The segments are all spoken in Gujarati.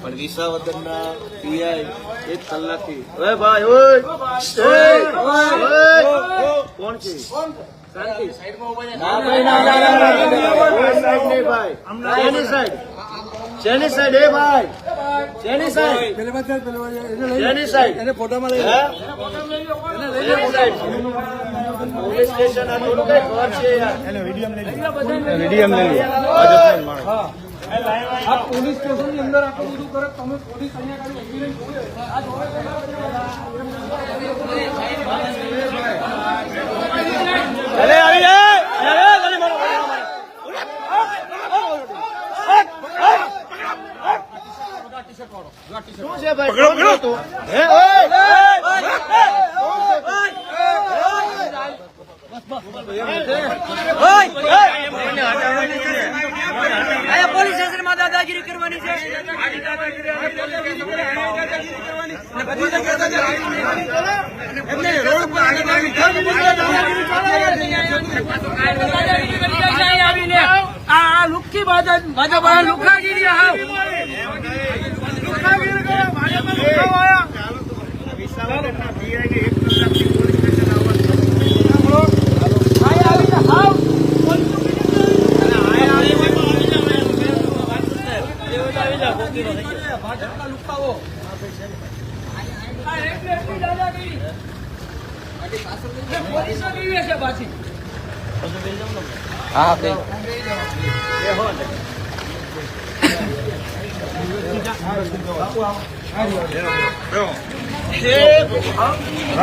પણ વિસાવદરના પીઆઈ એક કલાકથી ઓય ભાઈ ઓય. કોણ છે? પોલીસ સ્ટેશન આ થોડું કઈ ઘર છે યાર આ પોલીસ સ્ટેશનની અંદર આટલું બધું કરે તમે પોલીસ અહીંયા શું છે ભાઈ? પકડો પકડો હે ઓય અહીંયા પોલીસ સ્ટેશનમાં દાદાગીરી કરવાની છે આ લુખ્ખી ભાજપ ભાજપ આ લુખાગીરી આ લુખાગીરી કરે ભાજપ લુખાવા આયા. આયા આવીને હાવ ભાજપના કેવી છે પાછી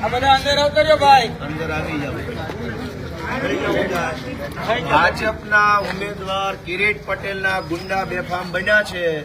આ બધા અંદર આવતો રહ્યો ભાઈ. અંદર આવી જાવ ભાજપના ઉમેદવાર કિરીટ પટેલના ગુંડા બેફામ બન્યા છે.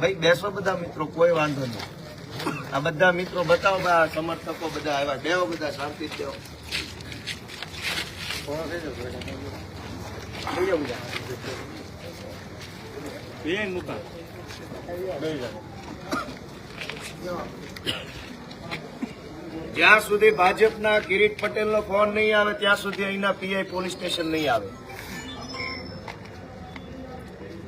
ભાઈ બેસો બધા મિત્રો કોઈ વાંધો નહીં. આ બધા મિત્રો બતાવો બધા આ સમર્થકો બધા આવ્યા. બેહો બધા શાંતિ બેહો. થઈ જાઓ જ્યાં સુધી ભાજપના કિરીટ પટેલનો ફોન નહીં આવે ત્યાં સુધી અહીંના પીઆઈ પોલીસ સ્ટેશન નહીં આવે.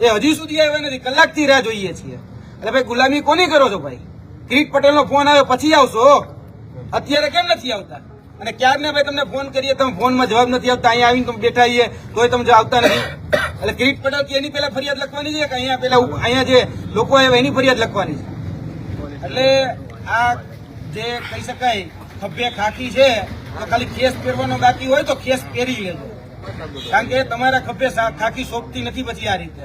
એ હજી સુધી આવ્યા નથી. કલાકથી રાહ જોઈએ છીએ. એટલે ભાઈ, ગુલામી કોની કરો છો ભાઈ? કિરીટ પટેલનો ફોન આવ્યો, પછી આવશો? અત્યારે કેમ નથી આવતા? અને ક્યારને ભાઈ તમને ફોન કરીએ, તમે ફોનમાં જવાબ નથી આવતા અહીંયા આવીને તમે બેઠા છીએ તોય તમે આવતા નથી. એટલે કિરીટ પટેલ એની પહેલા ફરિયાદ લખવાની છે કે અહીંયા પેલા અહીંયા જે લોકો આવ્યા, એની ફરિયાદ લખવાની છે? એટલે આ જે કહી શકાય, ખભે ખાખી છે ખાલી ખેસ પહેરવાનો બાકી હોય તો ખેસ પહેરી લેજો. કારણ કે તમારા ખભે ખાખી સોંપતી નથી પછી આ રીતે.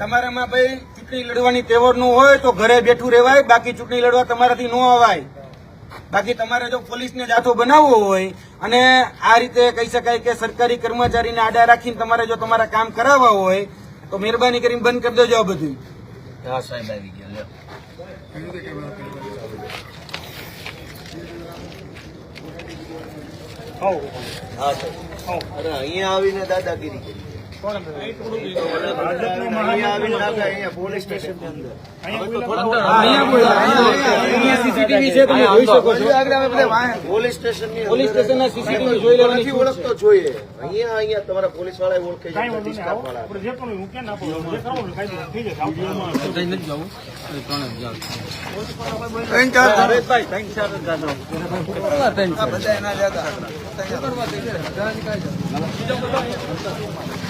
તમારામાં ભાઈ ચૂંટણી લડવાની તેવરનું હોય તો ઘરે બેઠું રહેવાય બાકી ચૂંટણી લડવા તમારાથી ન અવાય. બાકી તમારે જો પોલીસને જાથો બનાવવો હોય અને આ રીતે કહી શકાય કે સરકારી કર્મચારીને આડા રાખીને તમારે જો તમારા કામ કરાવવા હોય તો મહેરબાની કરીને બંધ કરી દેજો આ બધું હા સાહેબ આવી ગયા હા સાહેબ. અરે અહીંયા આવીને દાદાગીરી કરી. જોઈએ અહીંયા અહીંયા તમારા પોલીસ ઓળખે બધે બાર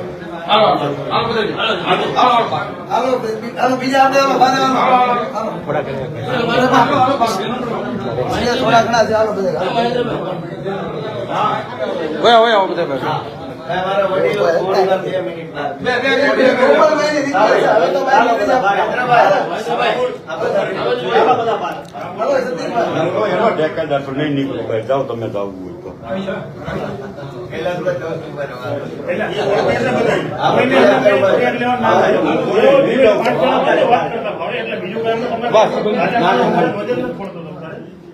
મારા વડીલો થોડી બે, બે. હાલો, બધા. એનો તો નહીં નીકળો ભાઈ. જાઓ તમે જાવું હોય તો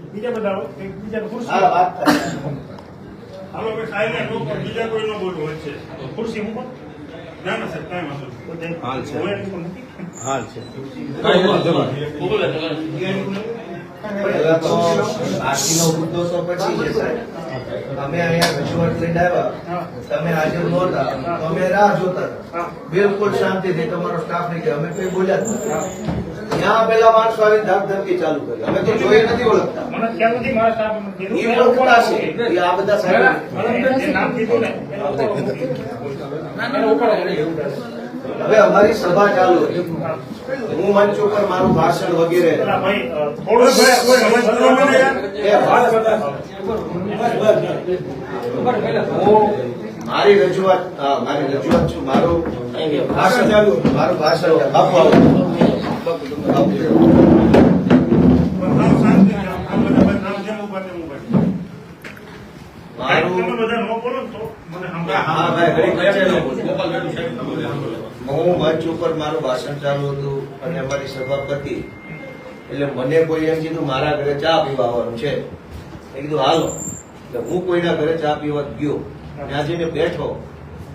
બીજા બધા બનવાનું. હા, વાત કરો. હાલો હવે સાહેબ લોકો બીજા કોઈ ન બોલવું વચ્ચે ખુરશી મૂકો. ના ના સાહેબ કાંઈ વાંધો હાલ છે. હાલ છે. પહેલા તો બાકીનો મુદ્દો તો પછી છે સાહેબ. અમે અહીંયા રજૂઆત લઈને આવ્યા. તમે હાજર નહોતા. અમે રાહ જોતા બિલકુલ શાંતિથી તમારો સ્ટાફ નહીં કે અમે કઈ બોલ્યા જ નથી. ત્યાં પેલા માણસો આવી ધાક ધમકી ચાલુ કરી. અમે તો જોઈ નથી ઓળખતા. એ છે. એ આ બધા સાહેબ નામ કીધું ને. એનો ઉપર હવે અમારી સભા ચાલુ હું મંચ ઉપર મારું ભાષણ વગેરે હું મારી રજૂઆત મારી રજૂઆત છું મારું ભાષણ ચાલુ મારું ભાષણ આપો આવો. પણ સાવ શાંતિ છે. આ બધા ભાઈ નામ જેમ ઊભા તેમ ઊભા છે. સાહેબ, તમે મારું બધા ન બોલો ને તો મને સંભળાય. હા ભાઈ. હું મંચ ઉપર મારું ભાષણ ચાલુ હતું અને અમારી સભાપતિ એટલે મને કોઈ એમ કીધું, મારા ઘરે ચા પીવા છે. એ કીધું, હાલો. એટલે હું કોઈના ઘરે ચા પીવા ગયો. ત્યાં બેઠો.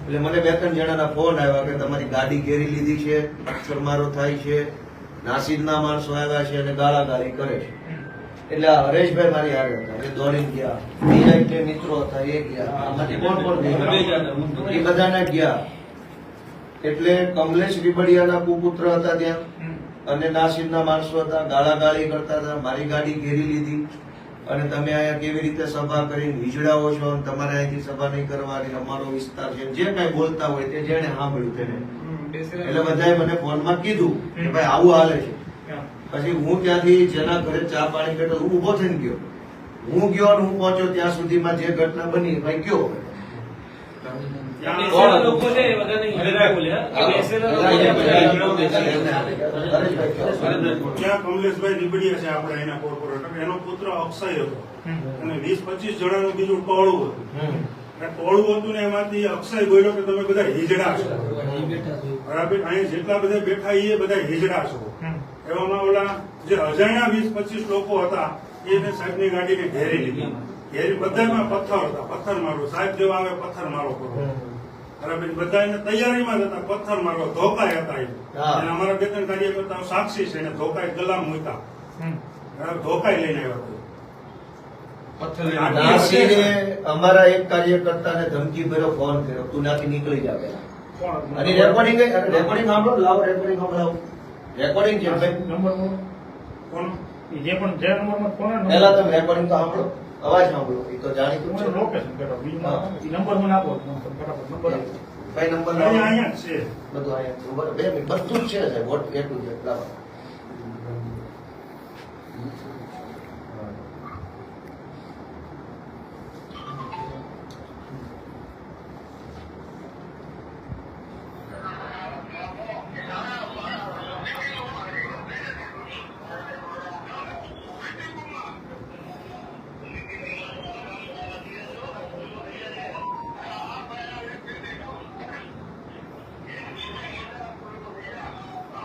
એટલે મને બે ત્રણ જણાના ફોન આવ્યા કે તમારી ગાડી ઘેરી લીધી છે અક્ષરમારો થાય છે નાસીદના માણસો આવ્યા છે અને ગાળાગાળી કરે છે. એટલે હરેશભાઈ મારી આગળ હતા. એ દોડીને ગયા. બીજા મિત્રો હતા, એ ગયા. કોણ એ બધાના ગયા. એટલે કમલેશ રીબડિયાના કુપુત્ર હતા ત્યાં. અને નાસિરના માણસો હતા. ગાળાગાળી કરતા હતા. મારી ગાડી ઘેરી લીધી. અને તમે અહીંયા કેવી રીતે સભા કરીને હિજડાઓ છો અને તમારે અહીંથી સભા નહીં કરવાની અમારો વિસ્તાર છે જે કઈ બોલતા હોય તે જેને સાંભળ્યું તેને. એટલે બધાએ મને ફોનમાં કીધું કે ભાઈ આવું હાલે છે. પછી હું ત્યાંથી જેના ઘરે ચા પાણી કરતો હું ઊભો થઈને ગયો. હું ગયો અને હું પહોંચ્યો ત્યાં સુધીમાં જે ઘટના બની ભાઈ ગયો ત્યાં લોકો છે એ બધા નહીં બોલ્યા કે બેસેલા ત્યાં કમલેશભાઈ રીબડિયા છે આપણે એના કોર્પોરેટર. એનો પુત્ર અક્ષય હતો. અને વીસ પચીસ જણાનું બીજું ટોળું હતું. ટોળું હતું ને એમાંથી અક્ષય બોલ્યો કે તમે બધા હિજડા છો. બરાબર? અહીંયા જેટલા બધા બેઠા એ બધા હિજડા છો. એવામાં ઓલા જે અજાણ્યા વીસ પચીસ લોકો હતા એને સાહેબની ગાડીને ઘેરી લીધી. ઘેરી બધામાં પથ્થર હતા. પથ્થર મારો સાહેબ જેવા આવે પથ્થર મારો કરો. બરાબર. બધા એને તૈયારીમાં હતા પથ્થર મારો ધોકાય હતા એ. અને અમારા બે ત્રણ કાર્યકર્તાઓ સાક્ષી છે એને ધોકાય ગલામ મૂકતા બરાબર ધોકાય લઈને આવ્યો હતો. અમારા એક કાર્યકર્તાને ધમકી ભર્યો ફોન કર્યો તું નાથી નીકળી જાવે? અને રેકોર્ડિંગ રેકોર્ડિંગ સાંભળો લાવો રેકોર્ડિંગ સંભળાવો રેકોર્ડિંગ છે ભાઈ. કોણ? જે પણ જે આવ્યો, પહેલા તમે રેકોર્ડિંગ તો સાંભળો. અવાજ સાંભળો એ તો જાણીતું છે. લોકેશન હા. નંબર મને આપો નંબર આપો. ભાઈ નંબર અહીંયા છે. બધું અહીંયા. બે મિનિટ બધું જ છે સાહેબ. વોટ એટલું છે? લાવો.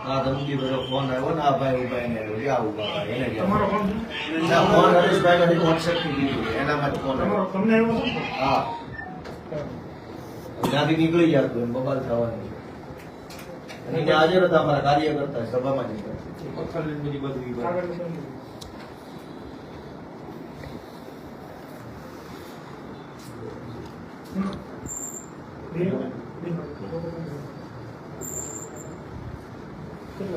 આ ધમકી ભર્યો ફોન આવ્યો ને આ ભાઈ ઊભા એને આવ્યો આ ઊભા ભાઈ એને. તમારો ફોન ના, હરેશભાઈ માંથી વોટ્સએપથી લીધું એના માટે ફોન આવ્યો તમને આવ્યો હા ત્યાંથી નીકળી જાય તો બબાલ થવાનું અને ત્યાં હાજર હતા અમારા કાર્યકર્તા સભામાં જ Thank આગળ છે. હમ. બે? બે. કેટલા છે? તમે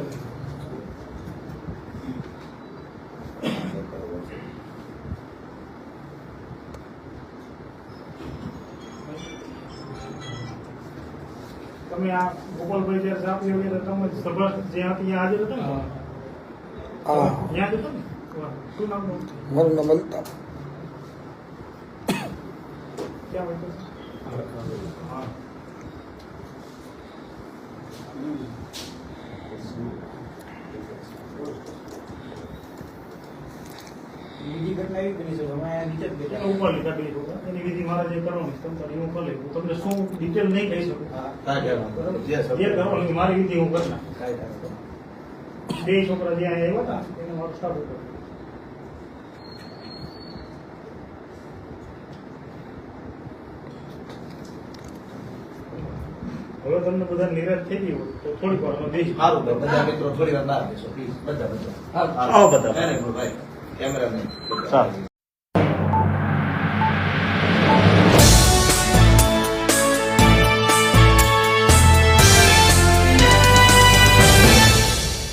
આ ગોપાલભાઈ જયારે સાપ લેવા ગયા હતા, તમે સભા જ્યાં હતી ત્યાં હાજર હતા ને ત્યાં જ હતો ને વાહ. શું નામ હતું? મારું નામ અલ્તાફ ક્યાં બેઠો છે? હા. બીજી ઘટના એવી બની છે અમે અહીંયા નીચે જ બેઠા ઉપર લીધા પેલી છોકરા. એની વિધિ મારા જે કરવાની તમ હું કરી. હું તમને શું ડિટેલ નહીં કહી શકું? જે કરવાની મારી વિધિ હું કરી નાખીશ. બે છોકરા જે અહીંયા આવ્યા હતા એને મારું સ્ટાફ ઉપર હવે તમને બધા નિરાશ થઈ ગયું હોય તો થોડીક વાર બેસી સારું ભાઈ બધા મિત્રો થોડી વાર બહાર બેસો પ્લીઝ બધા બધા. આવો બધા. ભાઈ કેમેરામેન. સારું.